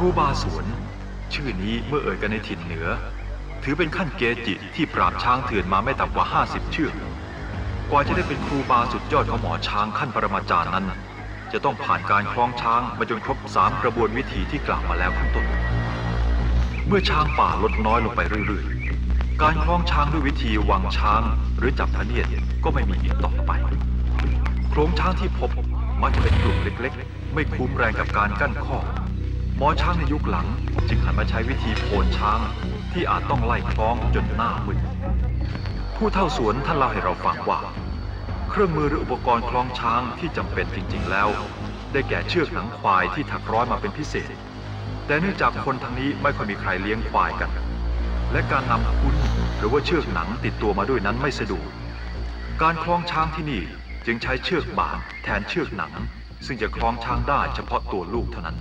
รูบาสวน ชื่อนี้เมื่อเอ่ยกันในถิ่นเหนือ ถือเป็นขั้นเกจิที่ปราบช้างเถื่อนมาไม่ต่ำกว่า 50 เชือก กว่าจะได้เป็นครูบาสุดยอดของหมอช้างขั้นปรมาจารย์นั้น จะต้องผ่านการคล้องช้างมาจนครบสามกระบวนวิธีที่กล่าวมาแล้วข้างต้น เมื่อช้างป่าลดน้อยลงไปเรื่อยๆ การคล้องช้างด้วยวิธีวางช้างหรือจับพเนียดก็ไม่มีอีกต่อไป โครงช้างที่พบมักจะเป็นกลุ่มเล็กๆ ไม่คุ้มแรงกับการกั้นข้อ หมอช้างในยุคหลังจึงหันมาใช้วิธีโผนช้างที่อาจต้องไล่คล้องจนหน้ามึนผู้เท่าสวนท่านเล่าให้เราฟังว่า เครื่องมือหรืออุปกรณ์คล้องช้างที่จำเป็นจริง ๆ แล้ว ได้แก่เชือกหนังควายที่ถักร้อยมาเป็นพิเศษ แต่เนื่องจากคนทางนี้ไม่ค่อยมีใครเลี้ยงควายกัน และการนำคุ้นหรือว่าเชือกหนังติดตัวมาด้วยนั้นไม่สะดวกการคล้องช้างที่นี่จึงใช้เชือกบาดแทนเชือกหนัง ซึ่งจะคล้องช้างได้เฉพาะตัวลูกเท่านั้น